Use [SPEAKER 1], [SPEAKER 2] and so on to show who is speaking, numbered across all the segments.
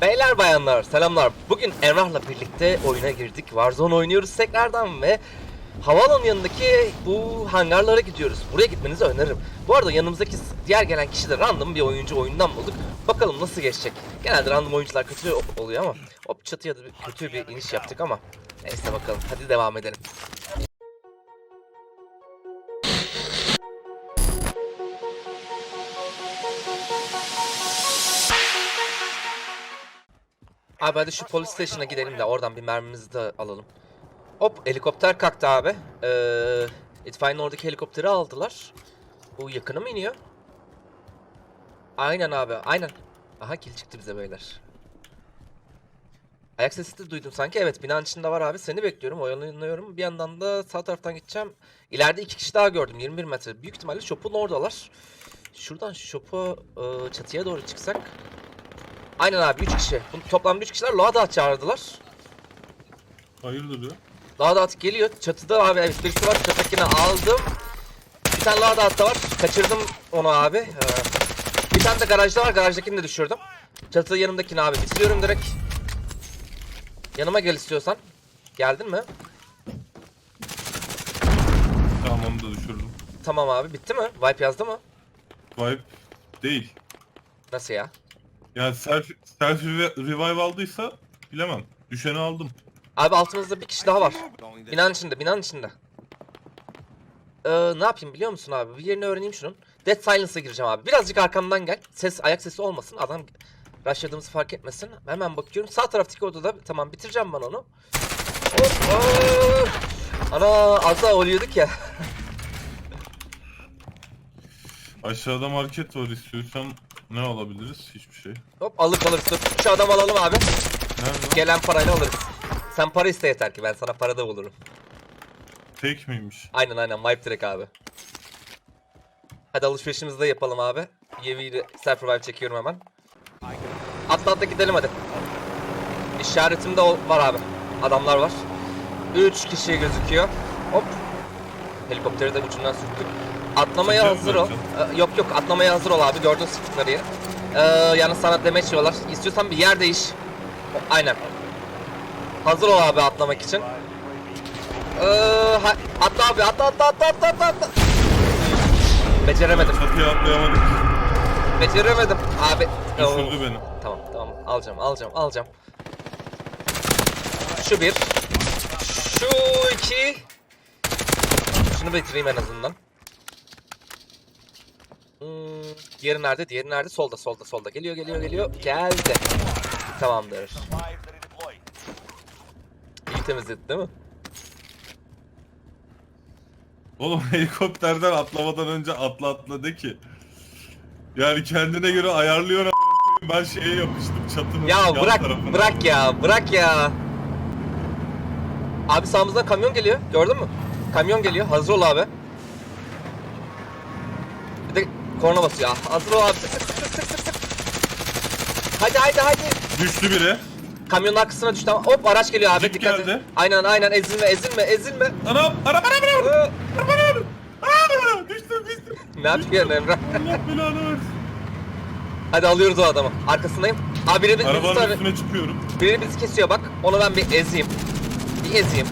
[SPEAKER 1] Beyler bayanlar selamlar. Bugün Emrah'la birlikte oyuna girdik. Warzone oynuyoruz tekrardan ve havaalanı yanındaki bu hangarlara gidiyoruz. Buraya gitmenizi öneririm. Bu arada yanımızdaki diğer gelen kişi de random bir oyuncu oyundan bulduk. Bakalım nasıl geçecek. Genelde random oyuncular kötü oluyor ama hop çatıya da kötü bir iniş yaptık ama neyse bakalım. Hadi devam edelim. Abi hadi şu polis station'a gidelim de oradan bir mermimizi de alalım. Hop helikopter kalktı abi. Ee, itfaiyenin oradaki helikopteri aldılar. Bu yakına mı iniyor? Aynen abi aynen. Aha kill çıktı bize beyler. Ayak sesi de duydum sanki. Evet binanın içinde var abi. Seni bekliyorum. Oyalanıyorum. Bir yandan da sağ taraftan gideceğim. İleride iki kişi daha gördüm. 21 metre. Büyük ihtimalle shop'un oradalar. Şuradan shop'a e, çatıya doğru çıksak. Aynen abi 3 kişi. Bu, toplamda 3 kişiler Loadout çağırdılar.
[SPEAKER 2] Hayırdır ya?
[SPEAKER 1] Loadout geliyor. Çatıda abi evet birisi var. Çatakini aldım. Bir tane Loadout da var. Kaçırdım onu abi. Ee, bir tane de garajda var. Garajdakini de düşürdüm. Çatıda yanımdakini abi bitiriyorum direkt. Yanıma gel istiyorsan. Geldin mi?
[SPEAKER 2] Tamam onu da düşürdüm.
[SPEAKER 1] Tamam abi bitti mi? Wipe yazdı mı?
[SPEAKER 2] Vibe değil.
[SPEAKER 1] Nasıl ya?
[SPEAKER 2] Yani self, self revi- revive aldıysa bilemem. Düşeni aldım.
[SPEAKER 1] Abi altımızda bir kişi daha var. Binanın içinde, binanın içinde. Ee, ne yapayım biliyor musun abi? Bir yerini öğreneyim şunun. Dead Silence'a gireceğim abi. Birazcık arkamdan gel. Ses, ayak sesi olmasın. Adam rushladığımızı fark etmesin. Hemen bakıyorum. Sağ taraftaki odada tamam bitireceğim ben onu. Hop, aa! Ana az daha oluyorduk ya.
[SPEAKER 2] Aşağıda market var istiyorsan ne alabiliriz? Hiçbir şey.
[SPEAKER 1] Hop alır alırız. Dur. Şu adamı alalım abi.
[SPEAKER 2] Nerede?
[SPEAKER 1] Gelen parayla alırız. Sen para iste yeter ki ben sana para da bulurum.
[SPEAKER 2] Tek miymiş?
[SPEAKER 1] Aynen aynen wipe direkt abi. Hadi alışverişimizi de yapalım abi. Yevi'yi self revive çekiyorum hemen. Atla atla gidelim hadi. İşaretimde o- var abi. Adamlar var. 3 kişi gözüküyor. Hop. Helikopteri de ucundan sürttük. Atlamaya
[SPEAKER 2] Sıcak
[SPEAKER 1] hazır ol.
[SPEAKER 2] zaten.
[SPEAKER 1] Ee, yok yok atlamaya hazır ol abi. Gördün sıktıkları yeri. Ee, yani sana demeç yiyorlar. İstiyorsan bir yer değiş. Aynen. Hazır ol abi atlamak için. Ee, ha- atla abi atla atla atla atla atla atla. Beceremedim.
[SPEAKER 2] Çatıya atlayamadık.
[SPEAKER 1] Beceremedim. Abi.
[SPEAKER 2] Düşürdü beni.
[SPEAKER 1] Tamam tamam alacağım alacağım alacağım. Şu bir. Şu iki. Şunu bitireyim en azından. Hmm, diğeri nerede? Diğeri nerede? Solda solda solda. Geliyor geliyor geliyor. Geldi. Tamamdır. İyi temizledi değil mi?
[SPEAKER 2] Oğlum helikopterden atlamadan önce atla atla de ki. Yani kendine göre ayarlıyor. Ben şeye yapıştım çatının
[SPEAKER 1] Ya
[SPEAKER 2] yan
[SPEAKER 1] bırak
[SPEAKER 2] tarafına.
[SPEAKER 1] bırak ya bırak ya. Abi sağımızdan kamyon geliyor. Gördün mü? Kamyon geliyor. Hazır ol abi. Korna basıyor. Hazır ol abi. Sık sık sık sık sık sık. Hadi hadi hadi.
[SPEAKER 2] Düştü biri.
[SPEAKER 1] Kamyonun arkasına düştü ama hop araç geliyor abi.
[SPEAKER 2] Jeep
[SPEAKER 1] Dikkat et.
[SPEAKER 2] geldi.
[SPEAKER 1] Aynen aynen ezilme ezilme ezilme.
[SPEAKER 2] Anam! Araba araba araba!
[SPEAKER 1] Ee,
[SPEAKER 2] Araba araba! Aa, düştüm düştüm.
[SPEAKER 1] ne yapıyorsun Emrah?
[SPEAKER 2] Allah belanı versin.
[SPEAKER 1] hadi alıyoruz o adamı. Arkasındayım. Abi biri, bizi,
[SPEAKER 2] Arabanın üstüne çıkıyorum.
[SPEAKER 1] biri bizi kesiyor bak. Onu ben bir ezeyim. Bir ezeyim.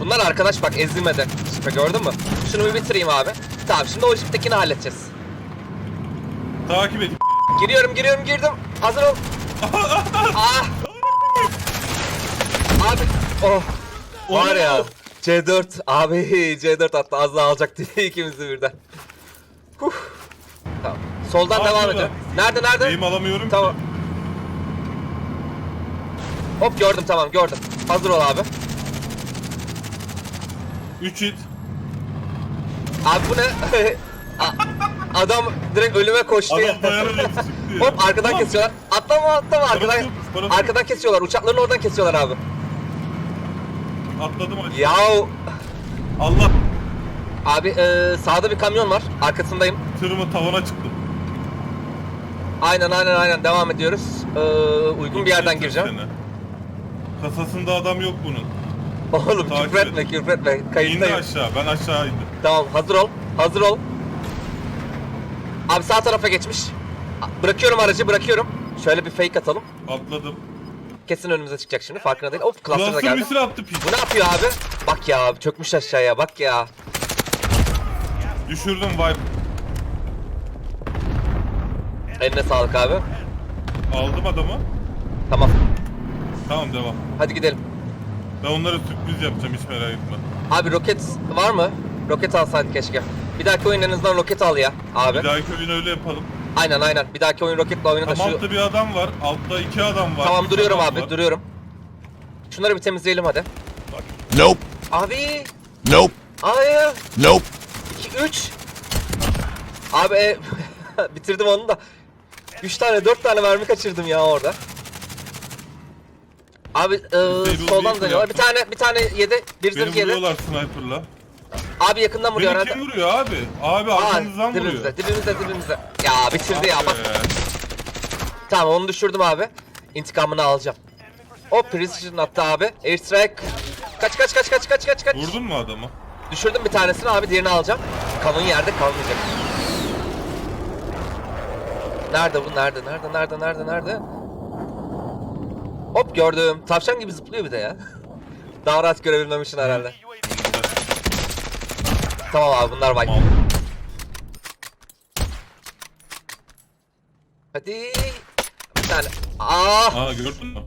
[SPEAKER 1] Bunlar arkadaş bak ezilmedi. İşte gördün mü? Şunu bir bitireyim abi. Tamam şimdi o jiptekini halledeceğiz.
[SPEAKER 2] Takip et.
[SPEAKER 1] Giriyorum giriyorum girdim. Hazır ol. ah. Abi. Oh. Var ya. C4 abi C4 attı az daha alacaktı ikimizi birden. Huh. Tamam. Soldan
[SPEAKER 2] Aa,
[SPEAKER 1] devam
[SPEAKER 2] şurada.
[SPEAKER 1] ediyor. Nerede nerede?
[SPEAKER 2] Neyim alamıyorum
[SPEAKER 1] Tamam. Hop gördüm tamam gördüm. Hazır ol abi.
[SPEAKER 2] 3 hit.
[SPEAKER 1] Abi bu ne? A- Adam direkt ölüme koştu.
[SPEAKER 2] Adam çıktı ya.
[SPEAKER 1] Hop arkadan
[SPEAKER 2] Ulan,
[SPEAKER 1] kesiyorlar. Atlama atlama arkadan.
[SPEAKER 2] Parası yok.
[SPEAKER 1] Arkadan kesiyorlar. Uçakların oradan kesiyorlar abi.
[SPEAKER 2] Atladım aşağı.
[SPEAKER 1] Yahu
[SPEAKER 2] Allah
[SPEAKER 1] abi e, sağda bir kamyon var. Arkasındayım.
[SPEAKER 2] tırımı tavana çıktım.
[SPEAKER 1] Aynen aynen aynen devam ediyoruz. E, uygun bir yerden gireceğim.
[SPEAKER 2] Sene. Kasasında adam yok bunun.
[SPEAKER 1] Oğlum
[SPEAKER 2] Takip
[SPEAKER 1] küfretme
[SPEAKER 2] et.
[SPEAKER 1] küfretme.
[SPEAKER 2] İndi
[SPEAKER 1] Kayıttayım.
[SPEAKER 2] aşağı. Ben aşağı indim.
[SPEAKER 1] Tamam hazır ol. Hazır ol. Abi sağ tarafa geçmiş. A- Bırakıyorum aracı bırakıyorum. Şöyle bir fake atalım.
[SPEAKER 2] Atladım.
[SPEAKER 1] Kesin önümüze çıkacak şimdi farkında değil. Hop cluster da
[SPEAKER 2] Cluster
[SPEAKER 1] geldi.
[SPEAKER 2] missile attı piç.
[SPEAKER 1] Bu ne yapıyor abi? Bak ya çökmüş aşağıya bak ya.
[SPEAKER 2] Düşürdüm vibe.
[SPEAKER 1] Eline sağlık abi.
[SPEAKER 2] Aldım adamı.
[SPEAKER 1] Tamam
[SPEAKER 2] Tamam devam.
[SPEAKER 1] hadi gidelim.
[SPEAKER 2] Ben onlara sürpriz yapacağım hiç merak etme.
[SPEAKER 1] Abi roket var mı? Roket alsaydık keşke. Bir dahaki oyun en azından roket al ya abi.
[SPEAKER 2] Bir dahaki oyun öyle yapalım.
[SPEAKER 1] Aynen aynen. Bir dahaki oyun roketle oyna da
[SPEAKER 2] Tam
[SPEAKER 1] şu...
[SPEAKER 2] altta bir adam var. Altta iki adam var.
[SPEAKER 1] Tamam
[SPEAKER 2] üç
[SPEAKER 1] duruyorum
[SPEAKER 2] adam
[SPEAKER 1] abi
[SPEAKER 2] var.
[SPEAKER 1] duruyorum. Şunları bir temizleyelim hadi.
[SPEAKER 3] Nope.
[SPEAKER 1] Abi.
[SPEAKER 3] Nope.
[SPEAKER 1] Ay.
[SPEAKER 3] Nope.
[SPEAKER 1] 2 3. Abi e, bitirdim onu da. 3 tane 4 tane mermi kaçırdım ya orada. Abi
[SPEAKER 2] Disable
[SPEAKER 1] soldan
[SPEAKER 2] vehicle
[SPEAKER 1] dönüyorlar. Bir tane bir tane yedi. Bir
[SPEAKER 2] Beni
[SPEAKER 1] zırh yedi.
[SPEAKER 2] vuruyorlar sniper'la.
[SPEAKER 1] Abi yakından vuruyor
[SPEAKER 2] Beni
[SPEAKER 1] herhalde.
[SPEAKER 2] kim vuruyor abi? Abi
[SPEAKER 1] Aa,
[SPEAKER 2] arkamızdan vuruyor.
[SPEAKER 1] dibimizde, dibimizde, dibimizde. Ya bitirdi ya bak. Tamam onu düşürdüm abi. İntikamını alacağım. O precision attı abi. Airstrike. Kaç kaç kaç kaç kaç kaç kaç.
[SPEAKER 2] Vurdun mu adamı?
[SPEAKER 1] Düşürdüm bir tanesini abi diğerini alacağım. Kanın yerde kalmayacak. Nerede bu? Nerede? Nerede? Nerede? Nerede? Nerede? Hop gördüm. Tavşan gibi zıplıyor bir de ya. Daha rahat görebilmem için herhalde. Tamam abi bunlar var.
[SPEAKER 2] Mal.
[SPEAKER 1] Hadi. Bir tane. Aa,
[SPEAKER 2] Aa gördün mü?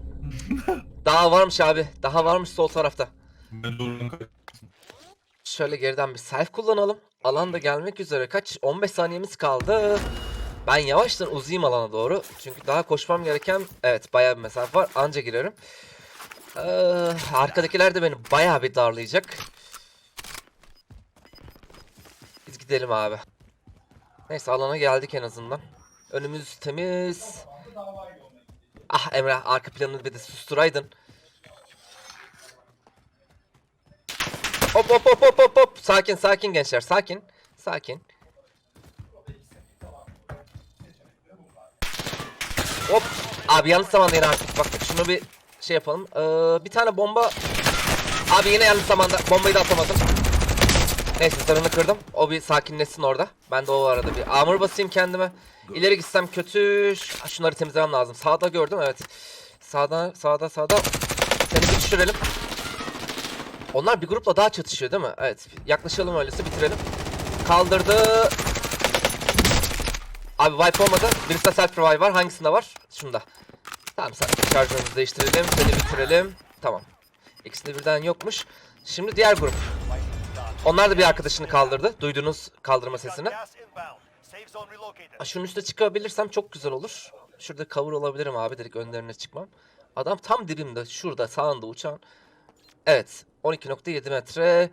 [SPEAKER 1] daha varmış abi. Daha varmış sol tarafta.
[SPEAKER 2] Ben kaç-
[SPEAKER 1] Şöyle geriden bir self kullanalım. Alan da gelmek üzere. Kaç? 15 saniyemiz kaldı. Ben yavaştan uzayayım alana doğru. Çünkü daha koşmam gereken evet bayağı bir mesafe var. Anca girerim. Ee, arkadakiler de beni bayağı bir darlayacak. Biz gidelim abi. Neyse alana geldik en azından. Önümüz temiz. Ah Emre arka planını bir de susturaydın. Hop hop hop hop hop hop. Sakin sakin gençler sakin. Sakin. Hop. Abi yanlış zamanda yine artık. Bak şunu bir şey yapalım. Ee, bir tane bomba. Abi yine yanlış zamanda. Bombayı da atamadım. Neyse zarını kırdım. O bir sakinleşsin orada. Ben de o arada bir armor basayım kendime. İleri gitsem kötü. Şunları temizlemem lazım. Sağda gördüm evet. Sağda sağda sağda. Seni bir düşürelim. Onlar bir grupla daha çatışıyor değil mi? Evet. Yaklaşalım öyleyse bitirelim. Kaldırdı. Abi wipe olmadı. Birisinde self revive var. Hangisinde var? Şunda. Tamam şarjımızı değiştirelim. Seni bitirelim. Tamam. İkisinde birden yokmuş. Şimdi diğer grup. Onlar da bir arkadaşını kaldırdı. Duydunuz kaldırma sesini. Aa, Şunun üstüne çıkabilirsem çok güzel olur. Şurada cover olabilirim abi. Direkt önlerine çıkmam. Adam tam dibimde. Şurada sağında uçan. Evet. 12.7 metre.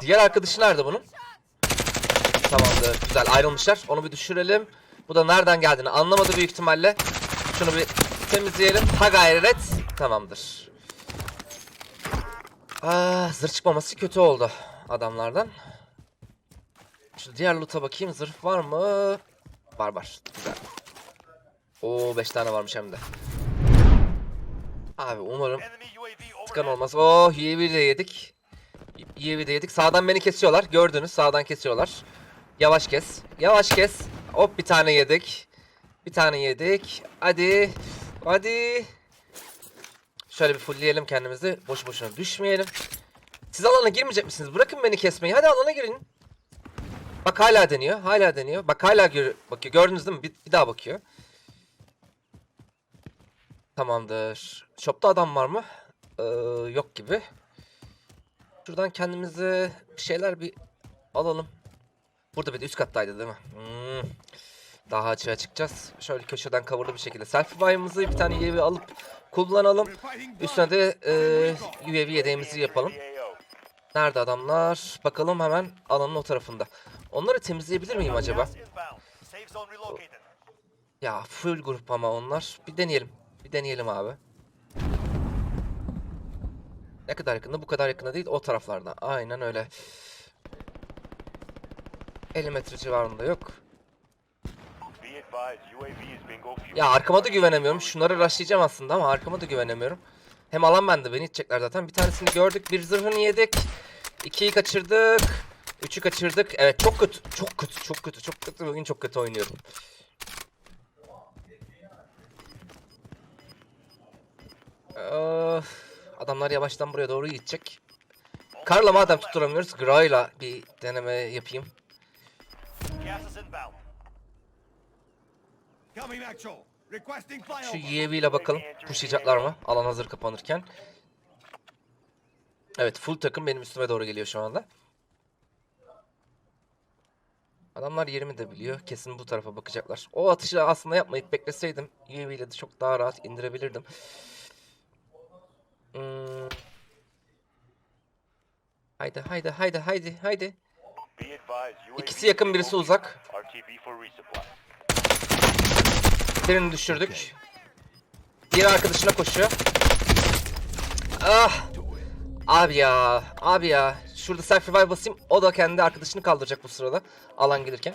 [SPEAKER 1] Diğer arkadaşı nerede bunun? Tamamdır. Güzel ayrılmışlar. Onu bir düşürelim. Bu da nereden geldiğini anlamadı büyük ihtimalle. Şunu bir temizleyelim. Ha gayret. Tamamdır. Aa, zırh çıkmaması kötü oldu adamlardan. Şu diğer loot'a bakayım. Zırh var mı? Var var. Güzel. Oo 5 tane varmış hem de. Abi umarım Tıkan olmaz. Oh UAV de yedik. UAV de yedik. Sağdan beni kesiyorlar. Gördünüz sağdan kesiyorlar. Yavaş kes. Yavaş kes. Hop bir tane yedik. Bir tane yedik. Hadi. Hadi. Şöyle bir fullleyelim kendimizi. Boş boşuna düşmeyelim. Siz alana girmeyecek misiniz? Bırakın beni kesmeyi. Hadi alana girin. Bak hala deniyor. Hala deniyor. Bak hala gör bakıyor. Gördünüz değil mi? Bir, bir daha bakıyor. Tamamdır. Shop'ta adam var mı? Ee, yok gibi. Şuradan kendimize bir şeyler bir alalım. Burada bir de üst kattaydı değil mi? Hmm. Daha açığa çıkacağız. Şöyle köşeden coverlı bir şekilde selfie vibe'ımızı bir tane UAV alıp kullanalım. Üstüne de e, UAV yedeğimizi yapalım. Nerede adamlar? Bakalım hemen alanın o tarafında. Onları temizleyebilir miyim acaba? Ya full grup ama onlar. Bir deneyelim. Bir deneyelim abi. Ne kadar yakında? Bu kadar yakında değil. O taraflarda. Aynen öyle. 50 metre civarında yok. Ya arkama da güvenemiyorum. Şunları rushlayacağım aslında ama arkama da güvenemiyorum. Hem alan bende beni itecekler zaten. Bir tanesini gördük. Bir zırhını yedik. İkiyi kaçırdık. Üçü kaçırdık. Evet çok kötü. Çok kötü. Çok kötü. Çok kötü. Bugün çok kötü oynuyorum. Ee, adamlar yavaştan buraya doğru gidecek. Karla madem tutturamıyoruz. Gra'yla bir deneme yapayım.
[SPEAKER 3] İnbound.
[SPEAKER 4] Coming actual. Requesting
[SPEAKER 1] Şu. UAV ile bakalım pushlayacaklar mı? Alan hazır kapanırken. Evet full takım benim üstüme doğru geliyor şu anda. Adamlar yerimi de biliyor. Kesin bu tarafa bakacaklar. O atışı aslında yapmayıp bekleseydim UAV ile de çok daha rahat indirebilirdim. Hmm. Haydi haydi haydi haydi haydi. İkisi yakın birisi uzak. Birini düşürdük. Diğer arkadaşına koşuyor. Ah! Abi ya, abi ya. Şurada self revive basayım. O da kendi arkadaşını kaldıracak bu sırada. Alan gelirken.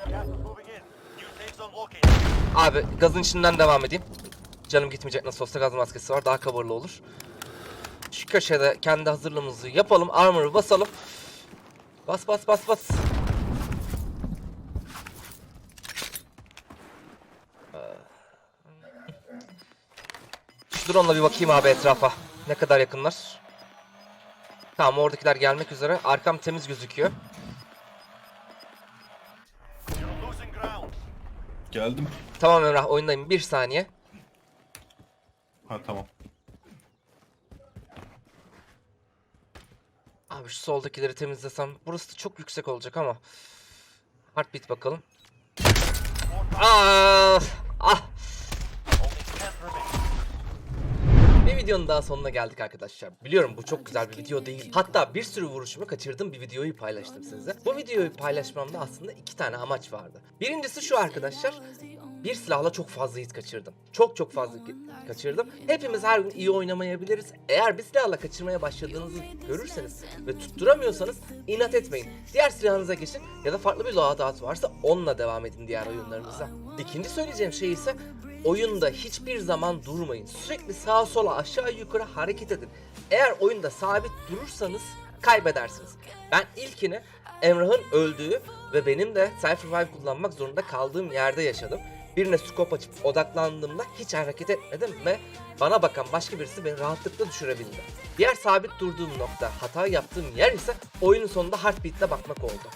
[SPEAKER 1] Abi gazın içinden devam edeyim. Canım gitmeyecek nasıl olsa gaz maskesi var. Daha coverlı olur. Şu köşede kendi hazırlığımızı yapalım. Armor'ı basalım. Bas bas bas bas. Drone'la bir bakayım abi etrafa. Ne kadar yakınlar. Tamam oradakiler gelmek üzere. Arkam temiz gözüküyor.
[SPEAKER 2] Geldim.
[SPEAKER 1] Tamam Emrah oyundayım. Bir saniye.
[SPEAKER 2] Ha tamam.
[SPEAKER 1] Abi şu soldakileri temizlesem. Burası da çok yüksek olacak ama. Heartbeat bakalım. Ah, ah. Videonun daha sonuna geldik arkadaşlar. Biliyorum bu çok güzel bir video değil. Hatta bir sürü vuruşumu kaçırdığım bir videoyu paylaştım size. Bu videoyu paylaşmamda aslında iki tane amaç vardı. Birincisi şu arkadaşlar. Bir silahla çok fazla hit kaçırdım. Çok çok fazla kaçırdım. Hepimiz her gün iyi oynamayabiliriz. Eğer bir silahla kaçırmaya başladığınızı görürseniz ve tutturamıyorsanız inat etmeyin. Diğer silahınıza geçin ya da farklı bir loadout varsa onunla devam edin diğer oyunlarınıza. İkinci söyleyeceğim şey ise oyunda hiçbir zaman durmayın. Sürekli sağa sola aşağı yukarı hareket edin. Eğer oyunda sabit durursanız kaybedersiniz. Ben ilkini Emrah'ın öldüğü ve benim de self revive kullanmak zorunda kaldığım yerde yaşadım. Birine scope açıp odaklandığımda hiç hareket etmedim ve bana bakan başka birisi beni rahatlıkla düşürebildi. Diğer sabit durduğum nokta, hata yaptığım yer ise oyunun sonunda heartbeat'e bakmak oldu.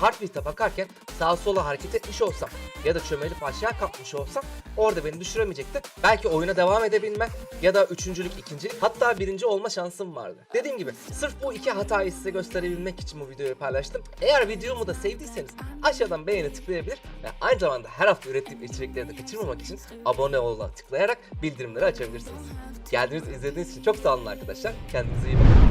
[SPEAKER 1] Heartbeat'e bakarken sağa sola hareket etmiş olsam ya da çömelip aşağı kalkmış olsam orada beni düşüremeyecekti. Belki oyuna devam edebilme ya da üçüncülük, ikincilik hatta birinci olma şansım vardı. Dediğim gibi sırf bu iki hatayı size gösterebilmek için bu videoyu paylaştım. Eğer videomu da sevdiyseniz aşağıdan beğeni tıklayabilir ve aynı zamanda her hafta ürettiğim içerikleri de kaçırmamak için abone ol'a tıklayarak bildirimleri açabilirsiniz. Geldiğiniz izlediğiniz için çok sağ olun arkadaşlar. Kendinize iyi bakın.